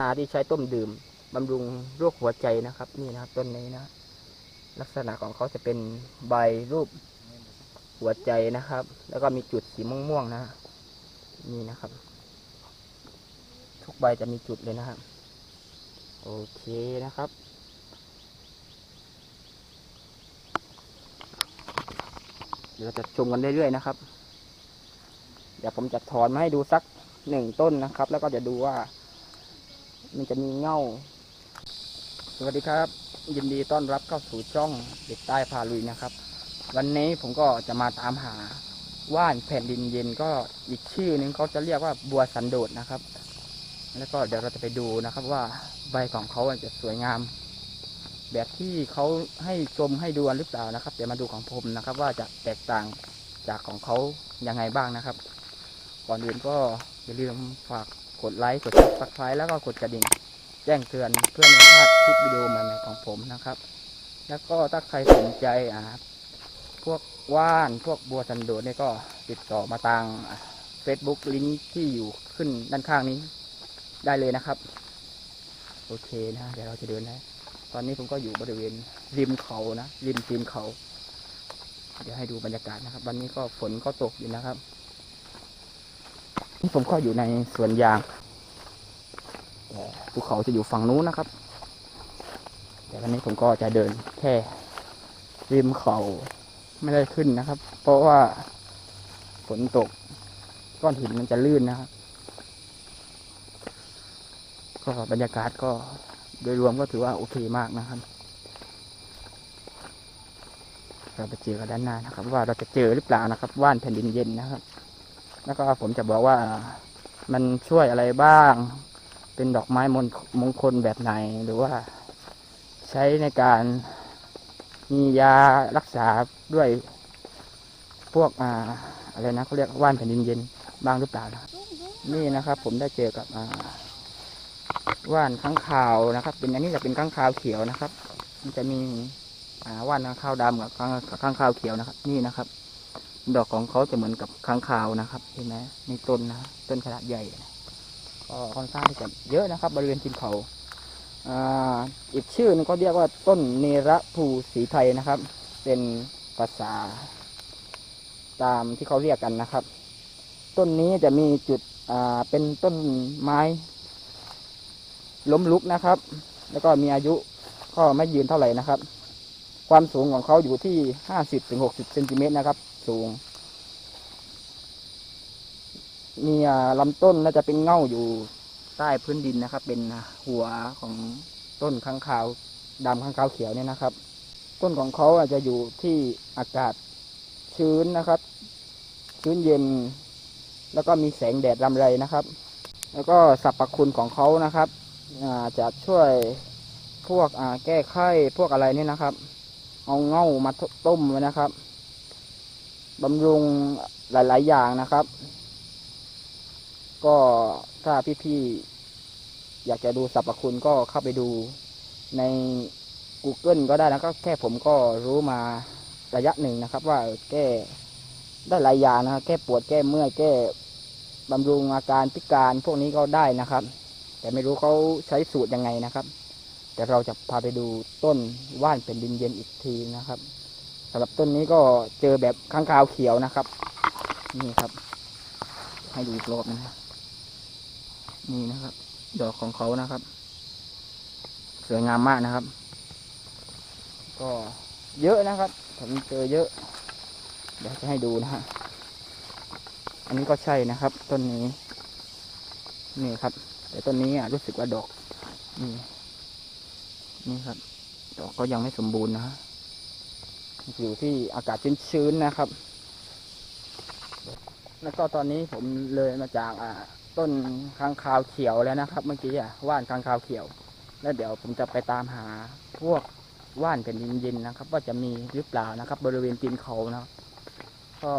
ยาที่ใช้ต้มดื่มบำรุงโรคหัวใจนะครับ นี่นะครับต้นนี้นะ ลักษณะของเขาจะเป็นใบรูปหัวใจนะครับ แล้วก็มีจุดสีม่วงๆนะ นี่นะครับ ทุกใบจะมีจุดเลยนะครับ โอเคนะครับเดี๋ยวเราจะชมกันเรื่อยๆนะครับ เดี๋ยวผมจะถอนมาให้ดูสักหนึ่งต้นนะครับ แล้วก็จะดูว่า มันจะมีเง่าสวัสดีครับ ยินดีต้อนรับเข้าสู่ช่องเด็กใต้พาลุยนะครับ วันนี้ผมก็จะมาตามหาว่านแผ่นดินเย็นก็อีกชื่อหนึงเขาจะเรียกว่าบัวสันโดษนะครับ แล้วก็เดี๋ยวเราจะไปดูนะครับว่าใบของเขาจะสวยงาม แบบที่เขาให้ชมให้ดูหรือเปล่านะครับ เดี๋ยวมาดูของผมนะครับ ว่าจะแตกต่างจากของเขายังไงบ้างนะครับ ก่อนอื่นก็ อย่าลืมฝากกดไลค์ กดซับสไครต์แล้วก็กดกระดิ่ง แจ้งเตือนเพื่อไม่พลาดคลิปวิดีโอใหม่ๆของผมนะครับ แล้วก็ถ้าใครสนใจอ่าพวกว่านพวกบัวสันโดษเนี่ยก็ติดต่อมาทาง Facebook ลิงก์ที่อยู่ขึ้นด้านข้างนี้ได้เลยนะครับ โอเคนะเดี๋ยวเราจะเดินนะตอนนี้ผมก็อยู่บริเวณริมเขานะริมตีนเขา เดี๋ยวให้ดูบรรยากาศนะครับ วันนี้ก็ฝนก็ตกอยู่นะครับ ผมก็อยู่ในสวนยางภูเขาจะอยู่ฝั่งนู้นนะครับ แต่วันนี้ผมก็จะเดินแค่ริมเขาไม่ได้ขึ้นนะครับ เพราะว่าฝนตกก้อนหินมันจะลื่นนะครับ ก็บรรยากาศก็โดยรวมก็ถือว่าโอเคมากนะครับ เราไปเจอกันด้านหน้านะครับ ว่าเราจะเจอหรือเปล่านะครับ ว่านแผ่นดินเย็นนะครับ แล้วก็ผมจะบอกว่ามันช่วยอะไรบ้าง เป็นดอกไม้มงคลแบบไหนหรือว่าใช้ในการมียารักษาด้วยพวกอ่าอะไรนะเขาเรียกว่านแผ่นดินเย็นบ้างหรือเปล่านะนี่นะครับ ผมได้เจอกับอ่าว่านข้างคาวนะครับ เป็นอันนี้จะเป็นข้างคาวเขียวนะครับ มันจะมีอ่าว่านข้างคาวดำกับข้างข้างคาวเขียวนะครับ นี่นะครับ ดอกของเขาจะเหมือนกับข้างคาวนะครับเห็นไหมในต้นนะต้นขนาดใหญ่ก็ค่อนข้างที่จะเยอะนะครับ บริเวณทินเขาอีกชื่อนึงก็เรียกว่าต้นเนระภูสีไทยนะครับ เป็นภาษา ตามที่เขาเรียกกันนะครับ ต้นนี้จะมีจุดเป็นต้นไม้ ล้มลุกนะครับ แล้วก็มีอายุก็ไม่ยืนเท่าไหร่นะครับ ความสูงของเขาอยู่ที่ห้าสิบถึงหกสิบเซนติเมตรนะครับ สูง มีอ่าลำต้นน่าจะเป็นเง่าอยู่ใต้พื้นดินนะครับ เป็นหัวของต้นข้างคาวดำข้างคาวเขียวเนี่ยนะครับ ต้นของเขาอาจจะอยู่ที่อากาศชื้นนะครับ ชื้นเย็น แล้วก็มีแสงแดดรำไรนะครับ แล้วก็สรรพคุณของเขานะครับาจะช่วยพวกแก้ไข้พวกอะไรนี่นะครับ เอาเง่ามาต้มไว้นะครับ บำรุงหลาย ๆ อย่างนะครับ ก็ถ้าพี่ๆอยากจะดูสรรพคุณก็เข้าไปดูใน Google ก็ได้นะก็แค่ผมก็รู้มาระยะหนึ่งนะครับ ว่าแก้ได้หลายอย่างนะครับแก้ปวดแก้เมื่อยแก้บำรุงอาการพิการพวกนี้ก็ได้นะครับ แต่ไม่รู้เขาใช้สูตรยังไงนะครับ แต่เราจะพาไปดูต้นว่านเป็นดินเย็นอีกทีนะครับ สำหรับต้นนี้ก็เจอแบบข้างคาวเขียวนะครับ นี่ครับ ให้ดูอีกรอบนะนี่นะครับ ดอกของเขานะครับ สวยงามมากนะครับ ก็เยอะนะครับ ผมเจอเยอะ เดี๋ยวจะให้ดูนะฮะอันนี้ก็ใช่นะครับ ต้นนี้ นี่ครับ แต่ต้นนี้อะรู้สึกว่าดอกนี่นี่ครับ ดอกก็ยังไม่สมบูรณ์นะฮะ อยู่ที่อากาศชื้นๆนะครับ แล้วก็ตอนนี้ผมเลยมาจากอ่าต้นค้างคาวเขียวแล้วนะครับ เมื่อกี้อะว่านค้างคาวเขียว แล้วเดี๋ยวผมจะไปตามหาพวกว่านเป็นดินเย็นนะครับ ว่าจะมีหรือเปล่านะครับ บริเวณตีนเขานะก็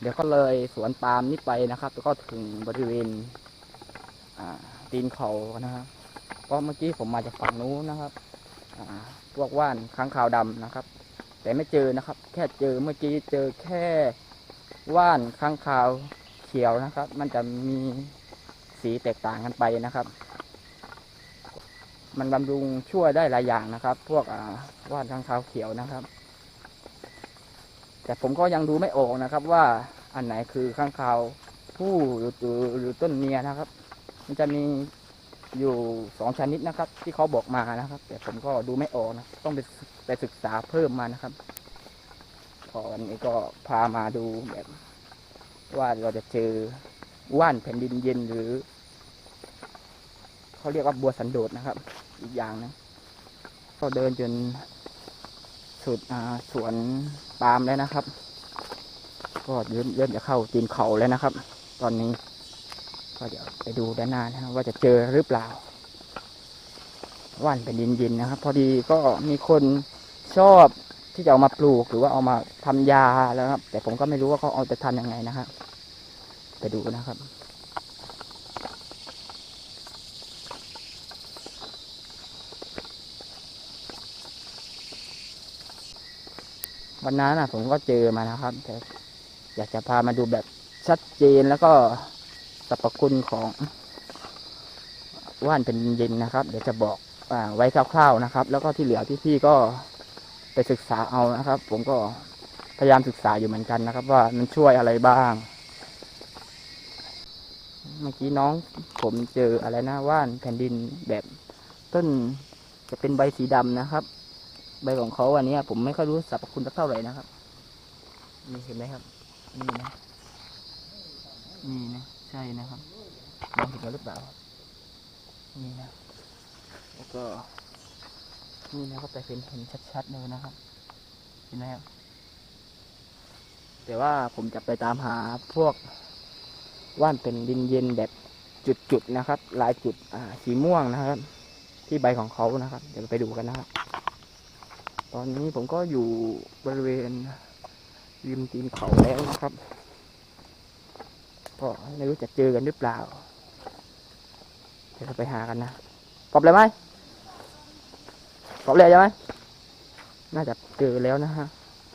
เดี๋ยวก็เลยสวนปาล์มนี้ไปนะครับแล้วก็ถึงบริเวณอ่าตีนเขานะครับเพราะเมื่อกี้ผมมาจากฝั่งนู้นนะครับอ่าพวกว่านค้างคาวดำนะครับ แต่ไม่เจอนะครับ แค่เจอเมื่อกี้เจอแค่ว่านค้างคาวเขียวนะครับ มันจะมีสีแตกต่างกันไปนะครับ มันบำรุงช่วยได้หลายอย่างนะครับ พวกว่านข้างคาวเขียวนะครับ แต่ผมก็ยังดูไม่ออกนะครับ ว่าอันไหนคือข้างคาวผู้หรือหรือหรือต้นเมียนะครับ มันจะมีอยู่สองชนิดนะครับ ที่เขาบอกมานะครับ แต่ผมก็ดูไม่ออกนะต้องไป ศึกไปศึกษาเพิ่มมานะครับก็วันนี้ก็พามาดูแบบ ว่าเราจะเจอว่านแผ่นดินเย็นหรือ เขาเรียกว่าบัวสันโดษนะครับ อีกอย่างนะก็เดินจนสุดสวนปาล์มแล้วนะครับ ก็เริ่มเริ่มจะเข้าตีนเขาแล้วนะครับ ตอนนี้ ก็เดี๋ยวไปดูด้านหน้านะครับว่าจะเจอหรือเปล่าว่านเป็นดินยินนะครับ พอดีก็มีคน ชอบที่จะเอามาปลูกหรือว่าเอามาทำยาแล้วครับ แต่ผมก็ไม่รู้ว่าเขาเอาจะทำยังไงนะครับไปดูนะครับวันนั้นนะผมก็เจอมานะครับ แต่อยากจะพามาดูแบบชัดเจนแล้วก็สรรพคุณของว่านเป็นเย็นนะครับ เดี๋ยวจะบอกอาไว้คร่าวๆนะครับ แล้วก็ที่เหลือพี่ๆก็ ไปศึกษาเอานะครับ ผมก็พยายามศึกษาอยู่เหมือนกันนะครับ ว่ามันช่วยอะไรบ้าง เมื่อกี้น้องผมเจออะไรนะว่านแผ่นดินแบบต้นจะเป็นใบสีดำนะครับ ใบของเขาอันนี้ผมไม่ค่อยรู้สรรพคุณเท่าไหร่นะครับนี่เห็นไหมครับนี่นะนี่นะใช่นะครับมองเห็นหรือเปล่านี่นะแล้วก็ นี่นะครับแต่เห็นเห็นชัดๆเลยนะครับ เห็นไหมครับแต่ว่าผมจะไปตามหาพวกว่านเป็นดินเย็นแบบจุดๆนะครับ ลายจุดอ่าสีม่วงนะครับ ที่ใบของเขานะครับ เดี๋ยวไปดูกันนะครับ ตอนนี้ผมก็อยู่บริเวณริมตีนเขาแล้วนะครับก็ไม่รู้จะเจอกันหรือเปล่า เดี๋ยวไปหากันนะกอบเลยไหม กอบเลยใช่ไหมน่าจะเจอแล้วนะฮะ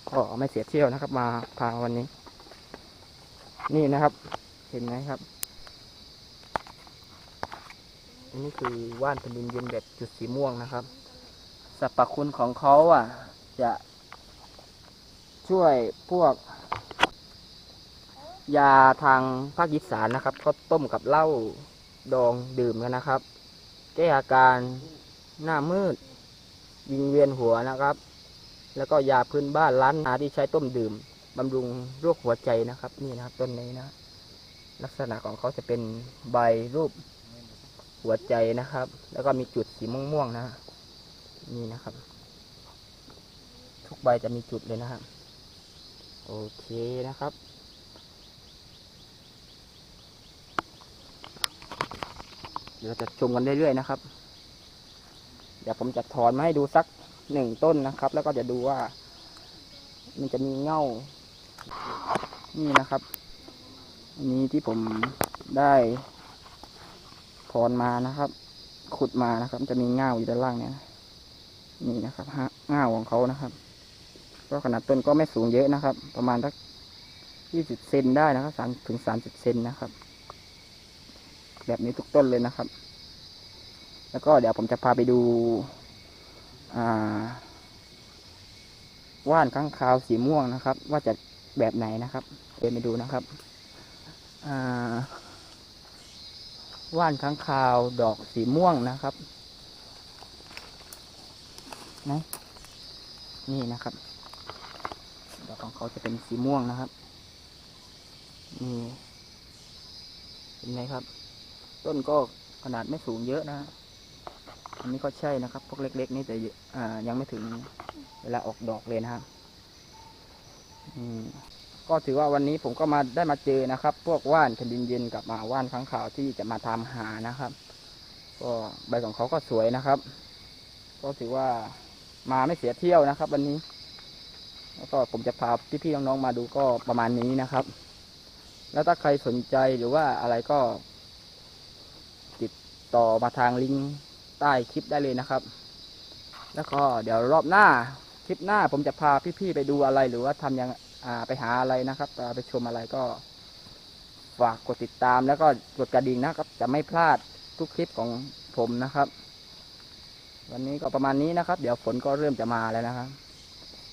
ก็ไม่เสียเที่ยวนะครับ มาพาวันนี้ นี่นะครับ เห็นไหมครับอันนี้คือว่านแผ่นดินเย็นแบบจุดสีม่วงนะครับสรรพคุณของเขาอะ จะช่วยพวก ยาทางภาคอีสานนะครับเขาต้มกับเหล้าดองดื่มกันนะครับ แก้อาการหน้ามืด วิงเวียนหัวนะครับ แล้วก็ยาพื้นบ้านร้านอาที่ใช้ต้มดื่มบำรุงโรคหัวใจนะครับ นี่นะครับต้นนี้นะ ลักษณะของเขาจะเป็นใบรูปหัวใจนะครับ แล้วก็มีจุดสีม่วงๆนะ นี่นะครับ ทุกใบจะมีจุดเลยนะครับ โอเคนะครับเดี๋ยวเราจะชมกันเรื่อยๆนะครับ ดี๋ยวผมจะถอนมาให้ดูสักหนึ่งต้นนะครับ แล้วก็จะดูว่า มันจะมีเง่า นี่นะครับ อันนี้ที่ผมได้ถอนมานะครับ ขุดมานะครับ จะมีเง่าอยู่ด้านล่างเนี่ยนี่นะครับฮะเง่าของเขานะครับ ก็ขนาดต้นก็ไม่สูงเยอะนะครับ ประมาณสักยี่สิบเซนได้นะครับสามถึงสามสิบเซนนะครับ แบบนี้ทุกต้นเลยนะครับ แล้วก็เดี๋ยวผมจะพาไปดูว่านข้างคาวสีม่วงนะครับ ว่าจะแบบไหนนะครับเดินไปดูนะครับว่านข้างคาวดอกสีม่วงนะครับนะนี่นะครับ ดอกของเขาจะเป็นสีม่วงนะครับนี่เห็นไหมครับ ต้นก็ขนาดไม่สูงเยอะนะ อันนี้ก็ใช่นะครับ พวกเล็ก ๆ นี่แต่ยังไม่ถึงเวลาออกดอกเลยนะครับก็ถือว่าวันนี้ผมก็มาได้มาเจอนะครับ พวกว่านแผ่นดินเย็นกับมาว่านข้างขาวที่จะมาทำหานะครับ ก็ใบของเขาก็สวยนะครับ ก็ถือว่ามาไม่เสียเที่ยวนะครับ วันนี้ แล้วก็ผมจะพาพี่ๆน้องๆมาดูก็ประมาณนี้นะครับ แล้วถ้าใครสนใจหรือว่าอะไรก็ ติดต่อมาทางลิงก์ ใต้คลิปได้เลยนะครับ แล้วก็เดี๋ยวรอบหน้าคลิปหน้าผมจะพาพี่ๆไปดูอะไรหรือว่าทำยังอ่าไปหาอะไรนะครับไปชมอะไรก็ฝากกดติดตามแล้วก็กดกระดิ่งนะครับ จะไม่พลาดทุกคลิปของผมนะครับ วันนี้ก็ประมาณนี้นะครับ เดี๋ยวฝนก็เริ่มจะมาแล้วนะครับ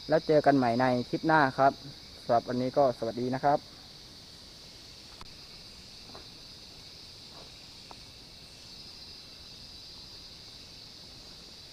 แล้วเจอกันใหม่ในคลิปหน้าครับสำหรับวันนี้ก็สวัสดีนะครับ